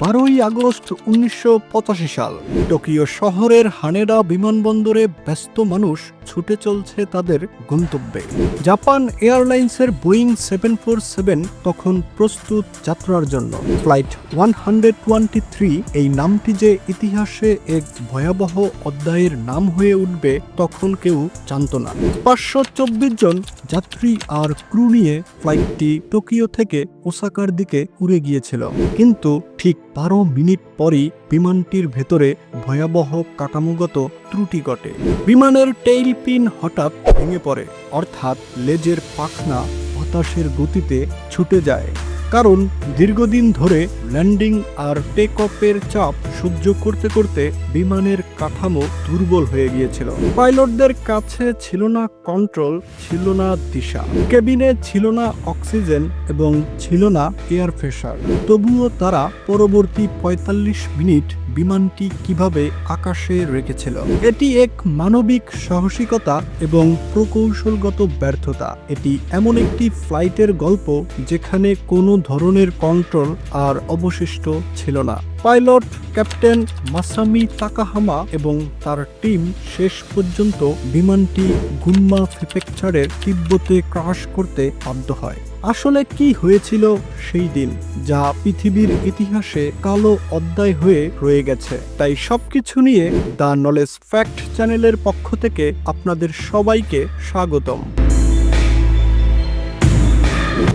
বারোই আগস্ট উনিশশো পঁচাশি সাল। টোকিও শহরের হানেরা বিমানবন্দরে ব্যস্ত মানুষ ছুটে চলছে তাদের গন্তব্যে। জাপান এয়ারলাইন্সের বোয়িং সেভেন ফোর সেভেন তখন প্রস্তুত যাত্রার জন্য। Flight one hundred twenty three এই নামটি যে ইতিহাসে এক ভয়াবহ অধ্যায়ের নাম হয়ে উঠবে তখন কেউ জানত না। পাঁচশো চব্বিশ জন যাত্রী আর ক্রু নিয়ে ফ্লাইটটি টোকিও থেকে ওসাকার দিকে উড়ে গিয়েছিল। কিন্তু ঠিক বারো মিনিট পরই বিমানটির ভেতরে ভয়াবহ কাঠামোগত ত্রুটি ঘটে। বিমানের টেইল পিন হঠাৎ ভেঙে পড়ে, অর্থাৎ লেজের পাখনা হতাশের গতিতে ছুটে যায়। কারণ দীর্ঘদিন ধরে ল্যান্ডিং আর টেক অফের চাপ সহ্য করতে করতে বিমানের কাঠামো দুর্বল হয়ে গিয়েছিল। পাইলটদের কাছে ছিল না কন্ট্রোল, ছিল না দিশা। কেবিনে ছিল না অক্সিজেন এবং ছিল না এয়ার ফ্রেশার। তবুও তারা পরবর্তী ৪৫ মিনিট বিমানটি কীভাবে আকাশে রেখেছিল? এটি এক মানবিক সাহসিকতা এবং প্রকৌশলগত ব্যর্থতা। এটি এমন একটি ফ্লাইটের গল্প যেখানে কোনো ধরনের কন্ট্রোল আর অবশিষ্ট ছিল না। পাইলট ক্যাপ্টেন মাসামি তাকাহামা এবং তার টিম শেষ পর্যন্ত বিমানটি গুম্মা প্রিফেকচারের তিব্বতে ক্রাশ করতে বাধ্য হয়। আসলে কি হয়েছিল সেই দিন যা পৃথিবীর ইতিহাসে কালো অধ্যায় হয়ে রয়ে গেছে। তাই সবকিছু নিয়ে দ্য নলেজ ফ্যাক্ট চ্যানেলের পক্ষ থেকে আপনাদের সবাইকে স্বাগতম।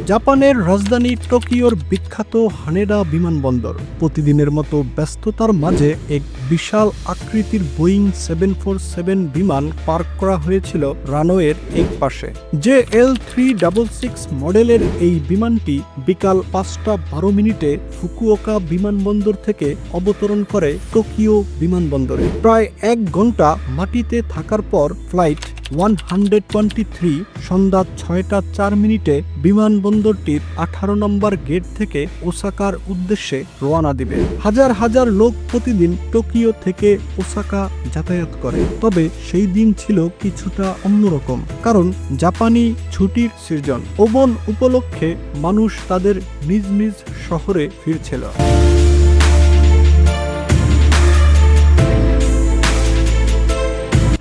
জাপানের রাজধানী টোকিওর বিখ্যাত হানেডা বিমানবন্দর। প্রতিদিনের মতো ব্যস্ততার মাঝে এক বিশাল আকৃতির বোয়িং সেভেন ফোর সেভেন বিমান পার্ক করা হয়েছিল রানওয়ের এক পাশে যে এল থ্রি ডাবল সিক্স মডেলের এই বিমানটি বিকাল পাঁচটা বারো মিনিটে ফুকুওকা বিমানবন্দর থেকে অবতরণ করে টোকিও বিমানবন্দরে। প্রায় এক ঘণ্টা মাটিতে থাকার পর flight one hundred twenty three সন্ধ্যা ছয়টা চার মিনিটে বিমানবন্দরটির আঠারো নম্বর গেট থেকে ওসাকার উদ্দেশ্যে রওনা দিবে। হাজার হাজার লোক প্রতিদিন টোকিও থেকে ওসাকা যাতায়াত করে। তবে সেই দিন ছিল কিছুটা অন্যরকম, কারণ জাপানি ছুটির সৃজন। ওবন উপলক্ষে মানুষ তাদের নিজ নিজ শহরে ফিরছিল।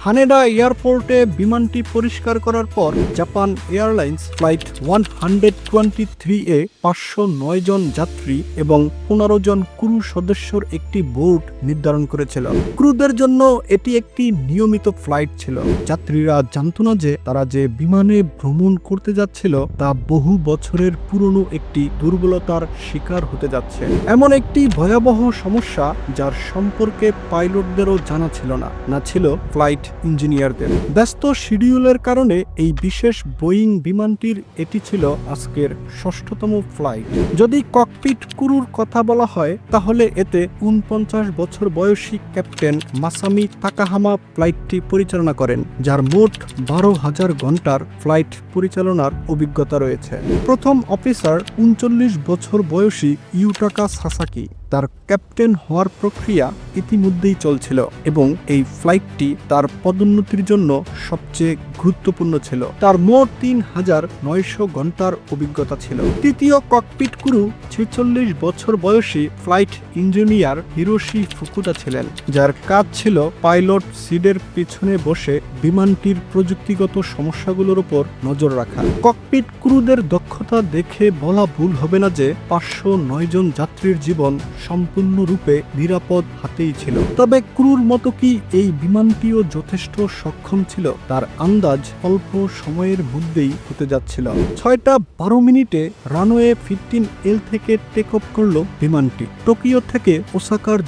হানেডা এয়ারপোর্টে বিমানটি পরিষ্কার করার পর Japan Airlines flight one hundred twenty three এ পাঁচশো নয় জন যাত্রী এবং পনেরো জন ক্রু সদস্যর একটি বোর্ড নির্ধারণ করেছিল। ক্রুদের জন্য এটি একটি নিয়মিত ফ্লাইট ছিল। যাত্রীরা জানত না যে তারা যে বিমানে ভ্রমণ করতে যাচ্ছিল তা বহু বছরের পুরনো একটি দুর্বলতার শিকার হতে যাচ্ছে। এমন একটি ভয়াবহ সমস্যা যার সম্পর্কে পাইলটদেরও জানা ছিল না। না ছিল ফ্লাইট ইঞ্জিনিয়ারদের। ব্যস্ত শিডিউলের কারণে এই বিশেষ বোয়িং বিমানটির এটি ছিল আজকের ষষ্ঠতম ফ্লাইট। যদি ককপিট কুরুর কথা বলা হয়, তাহলে এতে উনপঞ্চাশ বছর বয়সী ক্যাপ্টেন মাসামি তাকাহামা ফ্লাইটটি পরিচালনা করেন, যার মোট বারো হাজার ঘণ্টার ফ্লাইট পরিচালনার অভিজ্ঞতা রয়েছে। প্রথম অফিসার উনচল্লিশ বছর বয়সী ইউটাকা সাসাকি। তার ক্যাপ্টেন হওয়ার প্রক্রিয়া ইতিমধ্যেই চলছিল এবং এই ফ্লাইটটি তার পদোন্নতির জন্য সবচেয়ে গুরুত্বপূর্ণ ছিল। তার মোট তিন হাজার নয়শো ঘণ্টার অভিজ্ঞতা ছিল। তৃতীয় ককপিট কুরু ছেচল্লিশ বছর বয়সী ফ্লাইট ইঞ্জিনিয়ার হিরোশি ফুকুটা ছিলেন, যার কাজ ছিল পাইলট সিডের পিছনে বসে বিমানটির প্রযুক্তিগত সমস্যাগুলোর উপর নজর রাখা। ককপিট ক্রুদের দক্ষতা দেখে বলা ভুল হবে না যে পাঁচশো নয় জন যাত্রীর জীবন সম্পূর্ণরূপে নিরাপদ হাতেই ছিল। তবে ক্রুর মতো কি এই বিমানটিও যথেষ্ট সক্ষম ছিল, তার আন্দাজ অল্প সময়ের মধ্যেই হতে যাচ্ছিল। ছয়টা বারো মিনিটে রানওয়ে ফিফটিন এল থেকে টেক অফ করল বিমানটি। টোকিও থেকে ওসাকার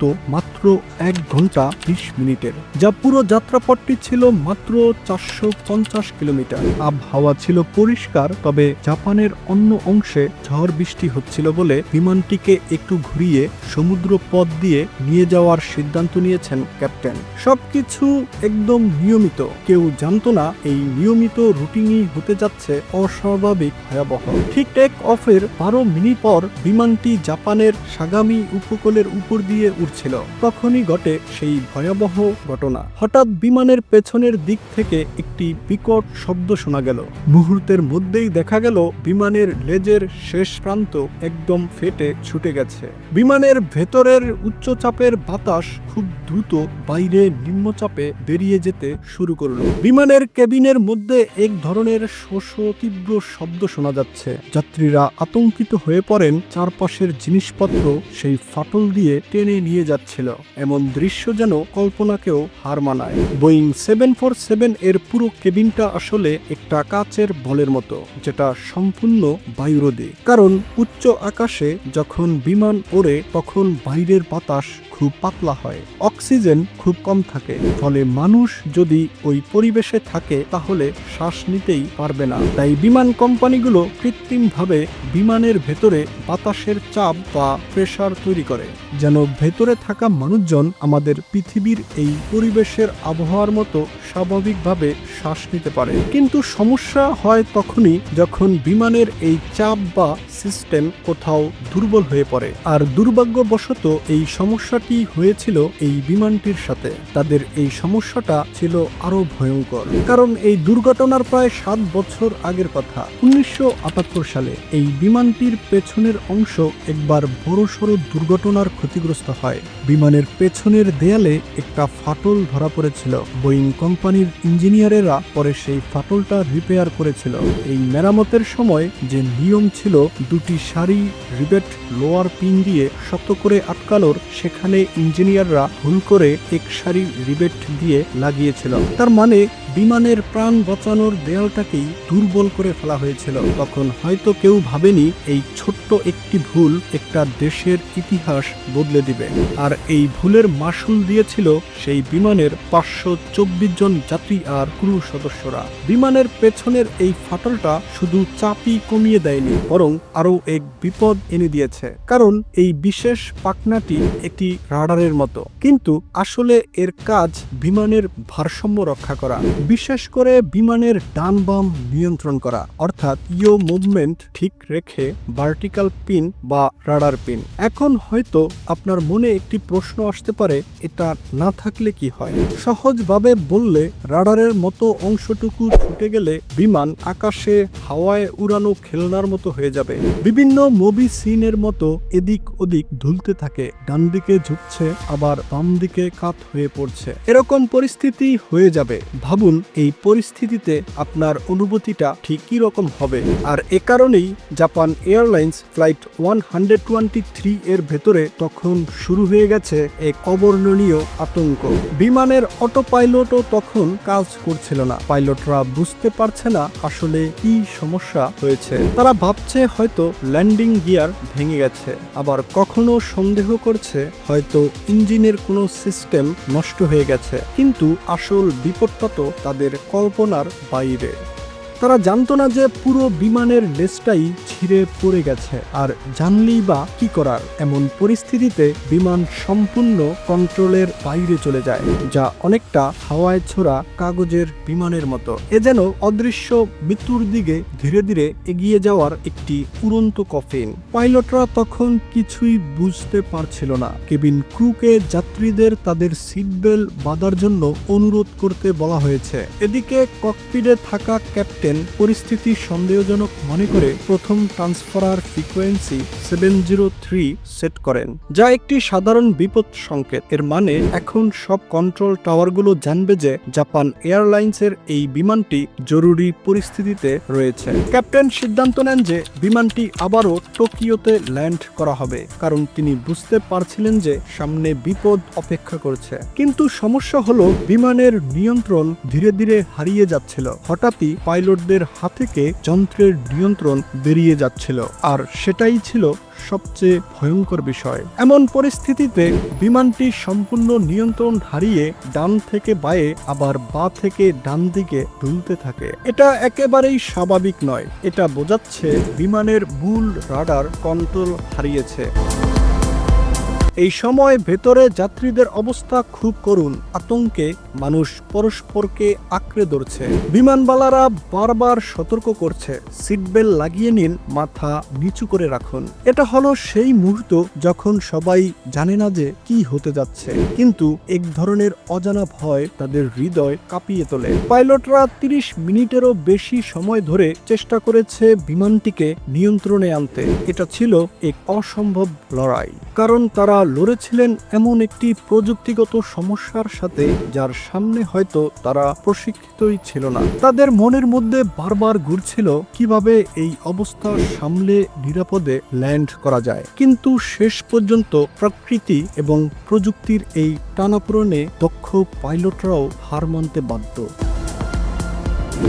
দূরত্ব মাত্র এক ঘণ্টা বিশ মিনিটের, যা পুরো যাত্রাপথটি ছিল মাত্র চারশো পঞ্চাশ কিলোমিটার। আবহাওয়া ছিল পরিষ্কার, তবে জাপানের অন্য অংশে ঝড় বৃষ্টি হচ্ছিল বলে বিমানটিকে একটু ঘুরিয়ে সমুদ্র পথ দিয়ে নিয়ে যাওয়ার সিদ্ধান্ত নিয়েছেন ক্যাপ্টেন। সবকিছু একদম নিয়মিত। কেউ জানতো না এই নিয়মিত রুটিনই হতে যাচ্ছে অস্বাভাবিক ভয়াবহ। ঠিক টেক অফের বারো মিনিট পর বিমানটি জাপানের সাগামি উপকূলের উপর দিয়ে উঠছিল তখনই ঘটে সেই ভয়াবহ ঘটনা। হঠাৎ বিমানের পেছনের দিক থেকে একটি বিকট শব্দ শোনা গেল। মুহূর্তের মধ্যেই দেখা গেল, বিমানের লেজের শেষ প্রান্ত একদম ফেটে ছুটে গেছে। বিমানের ভেতরের উচ্চচাপের বাতাস খুব দ্রুত বাইরে নিম্নচাপে বেরিয়ে যেতে শুরু করল। বিমানের কেবিনের মধ্যে এক ধরনের শোষ তীব্র শব্দ শোনা যাচ্ছে। যাত্রীরা আতঙ্কিত হয়ে পড়েন, চারপাশের জিনিসপত্র সেই ফাটল দিয়ে টেনে নিয়ে যাচ্ছিল। এমন দৃশ্য যেন কল্পনাকেও হার মানায়। বোয়িং সেভেন ফোর সেভেন এর পুরো কেবিনটা আসলে একটা কাচের বলের মতো, যেটা সম্পূর্ণ বায়ুরোধী। কারণ উচ্চ আকাশে যখন বিমান ওড়ে, তখন বাইরের বাতাস খুব পাতলা হয়। অক্সিজেন খুব কম থাকে। ফলে মানুষ যদি ওই পরিবেশে থাকে, তাহলে শ্বাস নিতেই পারবে না। তাই বিমান কোম্পানিগুলো কৃত্রিমভাবে বিমানের ভেতরে বাতাসের চাপ বা প্রেসার তৈরি করে। যেন ভেতরে থাকা মানুষজন আমাদের পৃথিবীর এই পরিবেশের আবহাওয়ার মতো স্বাভাবিকভাবে শ্বাস নিতে পারে। কিন্তু সমস্যা হয় তখনই যখন বিমানের এই চাপ বা সিস্টেম কোথাও দুর্বল হয়ে পড়ে। আর দুর্ভাগ্যবশত এই সমস্যাটি হয়েছিল এই বিমানটির সাথে? তাদের এই সমস্যাটা ছিল আরও ভয়ঙ্কর। কারণ এই দুর্ঘটনার প্রায় সাত বছর আগের কথা। উনিশশো আটাত্তর সালে এই বিমানটির পেছনের অংশ একবার বড়সড় দুর্ঘটনার ক্ষতিগ্রস্ত হয়। বিমানের পেছনের দেয়ালে একটা ফাটল ধরা পড়েছিল। বোয়িং কোম্পানির ইঞ্জিনিয়ারেরা পরে সেই ফাটলটা রিপেয়ার করেছিল। এই মেরামতের সময় যে নিয়ম ছিল, দুটি সারি রিবেট লোয়ার পিন দিয়ে শক্ত করে আটকালোর সেখানে ইঞ্জিনিয়াররা ভুল করে এক সারি রিবেট দিয়ে লাগিয়েছিল। তার মানে বিমানের প্রাণ বাঁচানোর দেয়ালটাকেই দুর্বল করে ফেলা হয়েছিল। তখন হয়তো কেউ ভাবেনি এই ছোট্ট একটি ভুল একটা দেশের ইতিহাস বদলে দিবে। আর এই ভুলের মাসুল দিয়েছিল সেই বিমানের পাঁচশো চব্বিশ জন যাত্রী আর ক্রু সদস্যরা। বিমানের পেছনের এই ফাটলটা শুধু চাপই কমিয়ে দেয়নি, বরং আরও এক বিপদ এনে দিয়েছে। কারণ এই বিশেষ পাকনাটি একটি রাডারের মতো। কিন্তু আসলে এর কাজ বিমানের ভারসাম্য রক্ষা করা। বিশেষ করে বিমানের ডান বাম নিয়ন্ত্রণ করা, অর্থাৎ ইও মুভমেন্ট ঠিক রেখে ভার্টিক্যাল পিন বা রাডার পিন। এখন হয়তো আপনার মনে একটি প্রশ্ন আসতে পারে, এটা না থাকলে কি হয়? সহজভাবে বললে, রাডারের মতো অংশটুকু ছুটে গেলে বিমান আকাশে হাওয়ায় উড়ানো খেলনার মতো হয়ে যাবে। বিভিন্ন মুভি সিনের মতো এদিক ওদিক ধুলতে থাকে ডান দিকে ঝুঁকছে, আবার বাম দিকে কাত হয়ে পড়ছে। এরকম পরিস্থিতি হয়ে যাবে। ভাবুন এই পরিস্থিতিতে আপনার অনুভূতিটা ঠিক কি রকম হবে। আর এ কারণেই Japan Airlines flight one hundred twenty three এর ভেতরে তখন শুরু হয়ে গেছে এক অবর্ণনীয় আতঙ্ক। বিমানের অটো পাইলটও তখন কাজ করছিল না। পাইলটরা বুঝতে পারছে না আসলে কি সমস্যা হয়েছে। তারা ভাবছে হয়তো ল্যান্ডিং গিয়ার ভেঙে গেছে। আবার কখনো সন্দেহ করছে হয়তো ইঞ্জিনের কোনো সিস্টেম নষ্ট হয়ে গেছে। কিন্তু আসল বিপদটা তো তাদের কল্পনার বাইরে। তারা জানতো না যে পুরো বিমানের লেজটাই ছিঁড়ে পড়ে গেছে। আর জানলেই বা কি করার, এমন পরিস্থিতিতে বিমান সম্পূর্ণ কন্ট্রোলের বাইরে চলে যায়, যা অনেকটা হাওয়ায় ছোড়া কাগজের বিমানের মতো। এ যেন অদৃশ্য মৃত্যুর দিকে ধীরে ধীরে এগিয়ে যাওয়ার একটি উড়ন্ত কফিন। পাইলটরা তখন কিছুই বুঝতে পারছিল না। কেবিন ক্রুকে যাত্রীদের তাদের সিট বেল্ট বাঁধার জন্য অনুরোধ করতে বলা হয়েছে। এদিকে ককপিটে থাকা ক্যাপ্টেন পরিস্থিতি সন্দেহজনক মনে করে প্রথম ট্রান্সফারার frequency seven zero three set করেন, যা একটি সাধারণ বিপদ সংকেত। এর মানে এখন সব কন্ট্রোল টাওয়ারগুলো জানবে যে জাপান এয়ারলাইন্সের এই বিমানটি জরুরি পরিস্থিতিতে রয়েছে। ক্যাপ্টেন সিদ্ধান্ত নেন যে বিমানটি আবারও টোকিওতে ল্যান্ড করা হবে, কারণ তিনি বুঝতে পারছিলেন যে সামনে বিপদ অপেক্ষা করছে। কিন্তু সমস্যা হলো, বিমানের নিয়ন্ত্রণ ধীরে ধীরে হারিয়ে যাচ্ছিল। হঠাৎই পাইলটদের হাত থেকে যন্ত্রের নিয়ন্ত্রণ বেরিয়ে যাচ্ছিল, আর সেটাই ছিল সবচেয়ে ভয়ঙ্কর বিষয়। এমন পরিস্থিতিতে বিমানটি সম্পূর্ণ নিয়ন্ত্রণ হারিয়ে ডান থেকে বায়ে আবার বা থেকে ডান দিকে দুলতে থাকে। এটা একেবারেই স্বাভাবিক নয়। এটা বোঝাচ্ছে বিমানের মূল রাডার কন্ট্রোল হারিয়েছে। এই সময় ভেতরে যাত্রীদের অবস্থা খুব করুণ। আতঙ্কে মানুষ পরস্পরকে আঁকড়ে ধরছে। বিমানবালারা বারবার সতর্ক করছে। সিটবেল্ট লাগিয়ে নিন, মাথা নিচু করে রাখুন। এটা হলো সেই মুহূর্ত যখন সবাই জানে না যে কি হতে যাচ্ছে। কিন্তু এক ধরনের অজানা ভয় তাদের হৃদয় কাঁপিয়ে তোলে। পাইলটরা তিরিশ মিনিটেরও বেশি সময় ধরে চেষ্টা করেছে বিমানটিকে নিয়ন্ত্রণে আনতে। এটা ছিল এক অসম্ভব লড়াই। কারণ তারা লড়েছিলেন এমন একটি প্রযুক্তিগত সমস্যার সাথে, যার সামনে হয়তো তারা প্রশিক্ষিতই ছিল না। তাদের মনের মধ্যে বারবার ঘুরছিল কীভাবে এই অবস্থা সামলে নিরাপদে ল্যান্ড করা যায়। কিন্তু শেষ পর্যন্ত প্রকৃতি এবং প্রযুক্তির এই টানাপোড়েনে দক্ষ পাইলটরাও হার মানতে বাধ্য।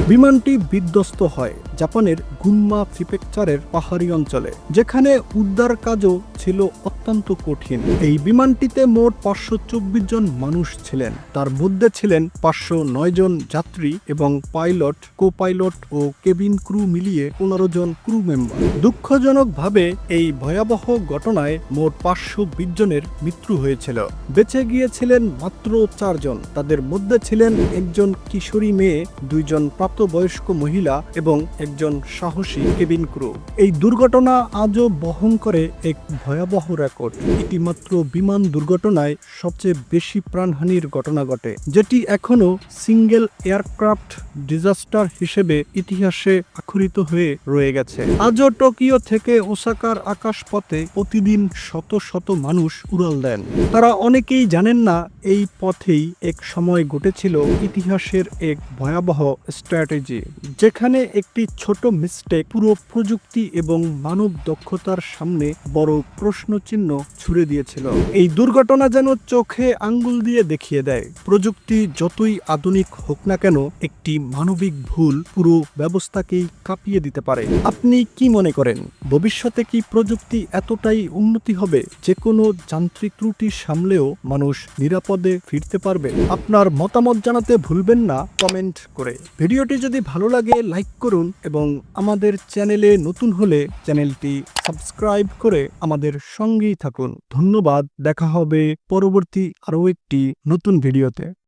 বিমানটি বিধ্বস্ত হয়। জাপানের গুনমা প্রিফেকচারের পাহাড়ি অঞ্চলে, যেখানে উদ্ধার কাজও ছিল অত্যন্ত কঠিন। এই বিমানটিতে মোট পাঁচশো চব্বিশ জন মানুষ ছিলেন। তার মধ্যে ছিলেন পাঁচশো নয় জন যাত্রী এবং পাইলট কো পাইলট ও কেবিন ক্রু মিলিয়ে পনেরো জন ক্রু মেম্বার। দুঃখজনকভাবে এই ভয়াবহ ঘটনায় মোট পাঁচশো বিশ জনের মৃত্যু হয়েছিল। বেঁচে গিয়েছিলেন মাত্র চারজন তাদের মধ্যে ছিলেন একজন কিশোরী মেয়ে, দুইজন প্রাপ্তবয়স্ক মহিলা এবং একজন সাহসী কেবিন ক্রু। এই দুর্ঘটনা আজও বহন করে এক ভয়াবহ রেকর্ড। ইতিমাত্র বিমান দুর্ঘটনায় সবচেয়ে বেশি প্রাণহানির ঘটনা ঘটে, যেটি এখনও সিঙ্গেল এয়ারক্রাফট ডিজাস্টার হিসেবে ইতিহাসে আখরিত হয়ে রয়ে গেছে। আজও টোকিও থেকে ওসাকার আকাশপথে প্রতিদিন শত শত মানুষ উড়াল দেন। তারা অনেকেই জানেন না, এই পথেই এক সময় ঘটেছিল ইতিহাসের এক ভয়াবহ স্ট্র্যাটেজি, যেখানে একটি ছোট মিস্টেক পুরো প্রযুক্তি এবং মানব দক্ষতার সামনে বড় প্রশ্নচিহ্ন ছুড়ে দিয়েছিল। এই দুর্ঘটনা যেন চোখে আঙ্গুল দিয়ে দেখিয়ে দেয়। প্রযুক্তি যতই আধুনিক হোক না কেন, একটি মানবিক ভুল পুরো ব্যবস্থাকেই কাঁপিয়ে দিতে পারে। আপনি কি মনে করেন, ভবিষ্যতে কি প্রযুক্তি এতটাই উন্নতি হবে যে কোনো যান্ত্রিক ত্রুটি সামলেও মানুষ নিরাপদে ফিরতে পারবে? আপনার মতামত জানাতে ভুলবেন না, কমেন্ট করে। ভিডিওটি যদি ভালো লাগে, লাইক করুন এবং আমাদের চ্যানেলে নতুন হলে চ্যানেলটি সাবস্ক্রাইব করে আমাদের সঙ্গেই থাকুন। ধন্যবাদ। দেখা হবে পরবর্তী আরও একটি নতুন ভিডিওতে।